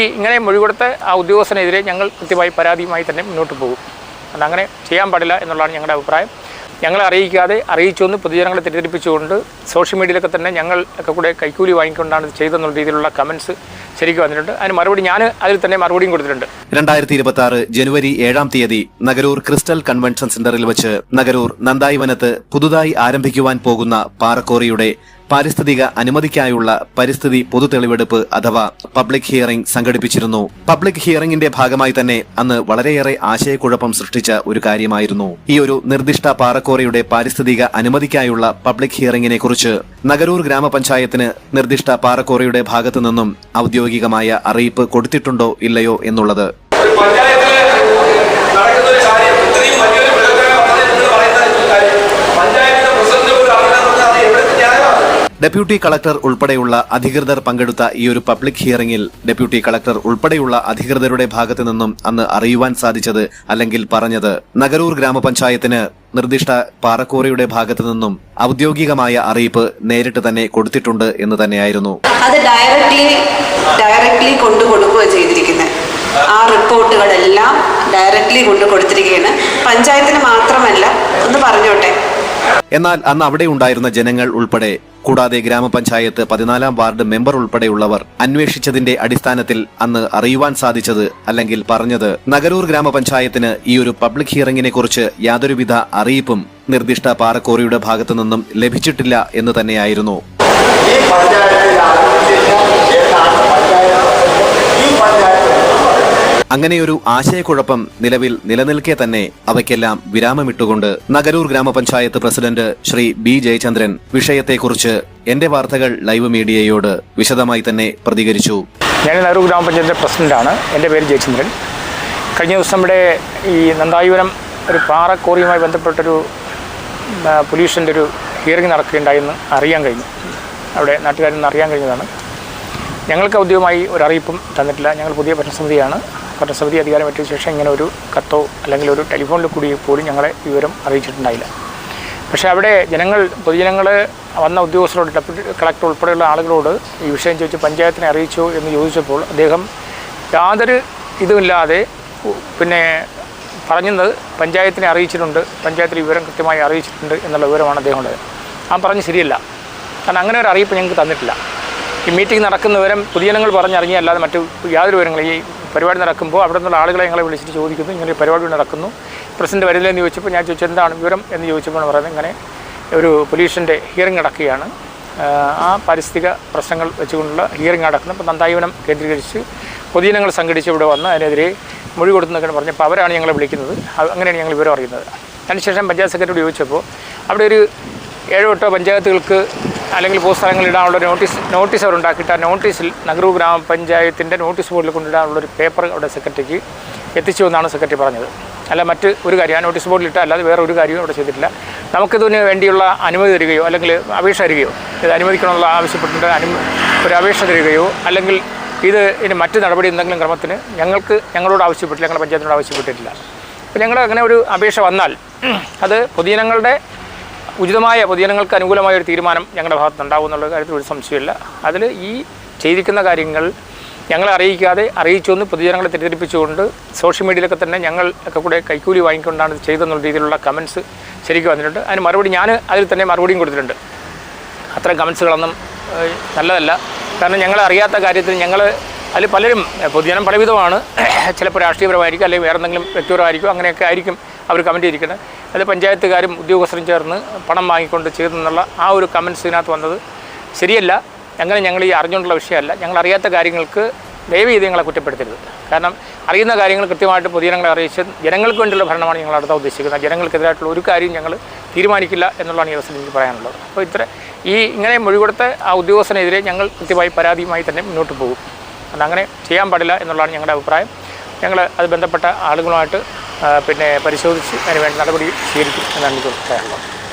ഈ ഇങ്ങനെ മൊഴി കൊടുത്ത ആ ഉദ്യോഗസ്ഥനെതിരെ ഞങ്ങൾ കൃത്യമായി പരാതിയുമായി തന്നെ മുന്നോട്ട് പോകും. അതങ്ങനെ ചെയ്യാൻ പാടില്ല എന്നുള്ളതാണ് ഞങ്ങളുടെ അഭിപ്രായം. ഞങ്ങളെ അറിയിക്കാതെ അറിയിച്ചുകൊണ്ട് പൊതുജനങ്ങളെ തെറ്റിദ്ധരിപ്പിച്ചുകൊണ്ട് സോഷ്യൽ മീഡിയയിലൊക്കെ തന്നെ ഞങ്ങൾ ഒക്കെ കൂടെ കൈക്കൂലി വാങ്ങിക്കൊണ്ടാണ് ചെയ്തെന്നുള്ള രീതിയിലുള്ള കമൻസ് ശരിക്കും വന്നിട്ടുണ്ട്. അതിന് മറുപടി ഞാൻ അതിൽ തന്നെ മറുപടിയും കൊടുത്തിട്ടുണ്ട്. രണ്ടായിരത്തി ഇരുപത്തി ആറ് ജനുവരി ഏഴാം തീയതി നഗരൂർ ക്രിസ്റ്റൽ കൺവെൻഷൻ സെന്ററിൽ വെച്ച് നഗരൂർ നന്ദായി വനത്ത് പുതുതായി ആരംഭിക്കുവാൻ പോകുന്ന പാറക്കോറിയുടെ പാരിസ്ഥിതിക അനുമതിക്കായുള്ള പരിസ്ഥിതി പൊതുതെളിവെടുപ്പ് അഥവാ പബ്ലിക് ഹിയറിംഗ് സംഘടിപ്പിച്ചിരുന്നു. പബ്ലിക് ഹിയറിംഗിന്റെ ഭാഗമായി തന്നെ അന്ന് വളരെയേറെ ആശയക്കുഴപ്പം സൃഷ്ടിച്ച ഒരു കാര്യമായിരുന്നു. ഈ ഒരു നിർദ്ദിഷ്ട പാറക്കോറയുടെ പാരിസ്ഥിതിക അനുമതിക്കായുള്ള പബ്ലിക് ഹിയറിംഗിനെ കുറിച്ച് നഗരൂർ ഗ്രാമപഞ്ചായത്തിന് നിർദ്ദിഷ്ട പാറക്കോറയുടെ ഭാഗത്തു നിന്നും ഔദ്യോഗികമായ അറിയിപ്പ് കൊടുത്തിട്ടുണ്ടോ ഇല്ലയോ എന്നുള്ളത് ഒരു പഞ്ചായത്തിൽ നടക്കുന്ന ഒരു കാര്യം ഇത്രയും വലിയൊരു ബൃഹത്തായ പദ്ധതി എന്ന് പറയുന്ന ഒരു കാര്യം പഞ്ചായത്തിന്റെ പ്രസിഡന്റ് പോലും അറിയണമെന്ന് പറഞ്ഞാൽ അത് എവിടുത്തെ ന്യായമാണ് ഡെപ്യൂട്ടി കളക്ടർ ഉൾപ്പെടെയുള്ള അധികൃതർ പങ്കെടുത്ത ഈ ഒരു പബ്ലിക് ഹിയറിംഗിൽ ഡെപ്യൂട്ടി കളക്ടർ ഉൾപ്പെടെയുള്ള അധികൃതരുടെ ഭാഗത്തു നിന്നും അന്ന് അറിയുവാൻ സാധിച്ചത് അല്ലെങ്കിൽ പറഞ്ഞത് നഗരൂർ ഗ്രാമപഞ്ചായത്തിന് നിർദ്ദിഷ്ട പാറക്കോറിയുടെ ഭാഗത്തു നിന്നും ഔദ്യോഗികമായ അറിയിപ്പ് നേരിട്ട് തന്നെ കൊടുത്തിട്ടുണ്ട് എന്ന് തന്നെയായിരുന്നു. അത് ഡയറക്റ്റ്ലി ഡയറക്റ്റ്ലി കൊണ്ടു കൊടുക്കുക ചെയ്തിരിക്കുന്നത്. ആ റിപ്പോർട്ടുകളെല്ലാം ഡയറക്റ്റ്ലി കൊണ്ടു കൊടുത്തിരിക്കുകയാണ്. പഞ്ചായത്തിന് മാത്രമല്ല ഒന്ന് പറഞ്ഞോട്ടെ എന്നാൽ അന്ന് അവിടെ ഉണ്ടായിരുന്ന ജനങ്ങൾ ഉൾപ്പെടെ കൂടാതെ ഗ്രാമപഞ്ചായത്ത് പതിനാലാം വാർഡ് മെമ്പർ ഉൾപ്പെടെയുള്ളവർ അന്വേഷിച്ചതിന്റെ അടിസ്ഥാനത്തിൽ അന്ന് അറിയുവാൻ സാധിച്ചത് അല്ലെങ്കിൽ പറഞ്ഞത് നഗരൂർ ഗ്രാമപഞ്ചായത്തിന് ഈ ഒരു പബ്ലിക് ഹിയറിംഗിനെ കുറിച്ച് യാതൊരുവിധ അറിയിപ്പും നിർദ്ദിഷ്ട പാറക്കോറിയുടെ ഭാഗത്തു നിന്നും ലഭിച്ചിട്ടില്ല എന്ന് തന്നെയായിരുന്നു ഈ പഞ്ചായത്തിൽ ആരംഭിച്ച ഏതാണ് പഞ്ചായത്ത് ഈ പഞ്ചായത്ത് അങ്ങനെയൊരു ആശയക്കുഴപ്പം നിലവിൽ നിലനിൽക്കെ തന്നെ അവയ്ക്കെല്ലാം വിരാമമിട്ടുകൊണ്ട് നഗരൂർ ഗ്രാമപഞ്ചായത്ത് പ്രസിഡന്റ് ശ്രീ ബി ജയചന്ദ്രൻ വിഷയത്തെക്കുറിച്ച് എന്റെ വാർത്തകൾ ലൈവ് മീഡിയയോട് വിശദമായി തന്നെ പ്രതികരിച്ചു. ഞാൻ നഗരൂർ ഗ്രാമപഞ്ചായത്ത് പ്രസിഡന്റാണ്. എന്റെ പേര് ജയചന്ദ്രൻ. കഴിഞ്ഞ ദിവസം ഇവിടെ ഈ നന്ദായുവനം ഒരു പാറക്കോറിയുമായി ബന്ധപ്പെട്ടൊരു പൊല്യൂഷന്റെ ഒരു ഹിയറിംഗ് നടക്കുകയുണ്ടായെന്ന് അറിയാൻ കഴിഞ്ഞു. അവിടെ നാട്ടുകാരിൽ നിന്ന് അറിയാൻ കഴിഞ്ഞതാണ്. ഞങ്ങൾക്ക് ഔദ്യോഗികമായി ഒരു അറിയിപ്പും തന്നിട്ടില്ല. ഞങ്ങൾ പുതിയ ഭരണസമിതിയാണ്. ഭരണസമിതി അധികാരം എത്തിയ ശേഷം ഇങ്ങനെ ഒരു കത്തോ അല്ലെങ്കിൽ ഒരു ടെലിഫോണിൽ കൂടി പോലും ഞങ്ങളെ വിവരം അറിയിച്ചിട്ടുണ്ടായില്ല. പക്ഷേ അവിടെ ജനങ്ങൾ പൊതുജനങ്ങൾ വന്ന ഉദ്യോഗസ്ഥരോട് ഡെപ്യൂട്ടി കളക്ടർ ഉൾപ്പെടെയുള്ള ആളുകളോട് ഈ വിഷയം ചോദിച്ച് പഞ്ചായത്തിനെ അറിയിച്ചു എന്ന് ചോദിച്ചപ്പോൾ അദ്ദേഹം യാതൊരു ഇതുമില്ലാതെ പിന്നെ പറഞ്ഞത് പഞ്ചായത്തിനെ അറിയിച്ചിട്ടുണ്ട് പഞ്ചായത്തിൽ വിവരം കൃത്യമായി അറിയിച്ചിട്ടുണ്ട് എന്നുള്ള വിവരമാണ് അദ്ദേഹം ഉള്ളത് ആ പറഞ്ഞ് ശരിയല്ല. കാരണം അങ്ങനെ ഒരു അറിയിപ്പ് ഞങ്ങൾക്ക് തന്നിട്ടില്ല. ഈ മീറ്റിംഗ് നടക്കുന്ന വിവരം പൊതുജനങ്ങൾ പറഞ്ഞറിഞ്ഞല്ലാതെ മറ്റു യാതൊരു വിവരങ്ങളും ഈ പരിപാടി നടക്കുമ്പോൾ അവിടെ നിന്നുള്ള ആളുകളെ ഞങ്ങളെ വിളിച്ചിട്ട് ചോദിക്കുന്നു ഇങ്ങനെ പരിപാടി നടക്കുന്നു. പ്രസിഡന്റ് വരില്ലെന്ന് ചോദിച്ചപ്പോൾ ഞാൻ ചോദിച്ചു എന്താണ് വിവരം? എന്ന് ചോദിച്ചപ്പോൾ പറയുന്നത് ഇങ്ങനെ ഒരു പൊല്യൂഷന്റെ ഹിയറിംഗ് നടക്കുകയാണ്. ആ പാരിസ്ഥിതിക പ്രശ്നങ്ങൾ വെച്ചുകൊണ്ടുള്ള ഹിയറിംഗ് നടക്കുന്നു. അപ്പോൾ നന്ദായവനം കേന്ദ്രീകരിച്ച് പൊതുജനങ്ങൾ സംഘടിച്ച് ഇവിടെ വന്ന് അതിനെതിരെ മൊഴി കൊടുത്തെന്നൊക്കെ പറഞ്ഞപ്പോൾ അവരാണ് ഞങ്ങളെ വിളിക്കുന്നത്. അങ്ങനെയാണ് ഞങ്ങൾ വിവരം അറിയുന്നത്. അതിനുശേഷം പഞ്ചായത്ത് സെക്രട്ടറി ചോദിച്ചപ്പോൾ അവിടെ ഒരു ഏഴോ എട്ടോ പഞ്ചായത്തുകൾക്ക് അല്ലെങ്കിൽ പൊതുസ്ഥലങ്ങളിടാനുള്ള നോട്ടീസ് നോട്ടീസ് അവർ ഉണ്ടാക്കിയിട്ട് ആ നോട്ടീസിൽ നെഹ്റു ഗ്രാമപഞ്ചായത്തിന്റെ നോട്ടീസ് ബോർഡിൽ കൊണ്ടിടാനുള്ള ഒരു പേപ്പർ അവിടെ സെക്രട്ടറിക്ക് എത്തിച്ചു എന്നാണ് സെക്രട്ടറി പറഞ്ഞത്. അല്ല മറ്റ് ഒരു കാര്യം ആ നോട്ടീസ് ബോർഡിൽ ഇട്ട അല്ലാതെ വേറെ ഒരു കാര്യവും അവിടെ ചെയ്തിട്ടില്ല. നമുക്കിതിന് വേണ്ടിയുള്ള അനുമതി തരികയോ അല്ലെങ്കിൽ അപേക്ഷ തരികയോ ഇത് അനുവദിക്കണമെന്നുള്ള ആവശ്യപ്പെട്ടിട്ട് അനു ഒരു അപേക്ഷ തരികയോ അല്ലെങ്കിൽ ഇത് ഇനി മറ്റ് നടപടി എന്തെങ്കിലും ക്രമത്തിന് ഞങ്ങൾക്ക് ഞങ്ങളോട് ആവശ്യപ്പെട്ടില്ല ഞങ്ങളുടെ പഞ്ചായത്തിനോട് ആവശ്യപ്പെട്ടിട്ടില്ല. അപ്പോൾ ഞങ്ങൾ അങ്ങനെ ഒരു അപേക്ഷ വന്നാൽ അത് പൊതുജനങ്ങളുടെ ഉചിതമായ പൊതുജനങ്ങൾക്ക് അനുകൂലമായ ഒരു തീരുമാനം ഞങ്ങളുടെ ഭാഗത്ത് ഉണ്ടാകുമെന്നുള്ള കാര്യത്തിൽ ഒരു സംശയമില്ല അതിൽ ഈ ചെയ്തിരിക്കുന്ന കാര്യങ്ങൾ ഞങ്ങളെ അറിയിക്കാതെ അറിയിച്ചുകൊണ്ട് പൊതുജനങ്ങളെ തെറ്റിദ്ധരിപ്പിച്ചുകൊണ്ട് സോഷ്യൽ മീഡിയയിലൊക്കെ തന്നെ ഞങ്ങൾ ഒക്കെ കൂടെ കൈക്കൂലി വാങ്ങിക്കൊണ്ടാണ് ചെയ്തെന്നുള്ള രീതിയിലുള്ള കമൻസ് ശരിക്കും വന്നിട്ടുണ്ട്. അതിന് മറുപടി ഞാൻ അതിൽ തന്നെ മറുപടിയും കൊടുത്തിട്ടുണ്ട്. അത്തരം കമൻസുകളൊന്നും നല്ലതല്ല. കാരണം ഞങ്ങളെ അറിയാത്ത കാര്യത്തിൽ ഞങ്ങൾ അതിൽ പലരും പൊതുജനം പലവിധമാണ്. ചിലപ്പോൾ രാഷ്ട്രീയപരമായിരിക്കും അല്ലെങ്കിൽ വേറെ എന്തെങ്കിലും വ്യക്തിപരമായിരിക്കും അങ്ങനെയൊക്കെ ആയിരിക്കും അവർ കമന്റ് ചെയ്തിരിക്കുന്നത്. അത് പഞ്ചായത്തുകാരും ഉദ്യോഗസ്ഥരും ചേർന്ന് പണം വാങ്ങിക്കൊണ്ട് ചെയ്തെന്നുള്ള ആ ഒരു കമൻസ് ഇതിനകത്ത് വന്നത് ശരിയല്ല. അങ്ങനെ ഞങ്ങൾ ഈ അറിഞ്ഞുകൊണ്ടുള്ള വിഷയമല്ല. ഞങ്ങൾ അറിയാത്ത കാര്യങ്ങൾക്ക് ദയവ് ചെയ്ത് ഞങ്ങളെ കുറ്റപ്പെടുത്തരുത്. കാരണം അറിയുന്ന കാര്യങ്ങൾ കൃത്യമായിട്ട് പൊതുജനങ്ങളെ അറിയിച്ച് ജനങ്ങൾക്ക് വേണ്ടിയുള്ള ഭരണമാണ് ഞങ്ങൾ അടുത്ത ഉദ്ദേശിക്കുന്നത്. ജനങ്ങൾക്കെതിരായിട്ടുള്ള ഒരു കാര്യം ഞങ്ങൾ തീരുമാനിക്കില്ല എന്നുള്ളതാണ് ഈ അവസരം എനിക്ക് പറയാനുള്ളത്. അപ്പോൾ ഇത്ര ഈ ഇങ്ങനെ മൊഴി കൊടുത്ത ആ ഉദ്യോഗസ്ഥനെതിരെ ഞങ്ങൾ കൃത്യമായി പരാതിയുമായി തന്നെ മുന്നോട്ട് പോകും. അതങ്ങനെ ചെയ്യാൻ പാടില്ല എന്നുള്ളതാണ് ഞങ്ങളുടെ അഭിപ്രായം. ഞങ്ങൾ അത് ബന്ധപ്പെട്ട ആളുകളുമായിട്ട് പിന്നെ പരിശോധിച്ച് അതിന് വേണ്ട നടപടി സ്വീകരിക്കും എന്നാണ് എനിക്ക് പറയാനുള്ളത്.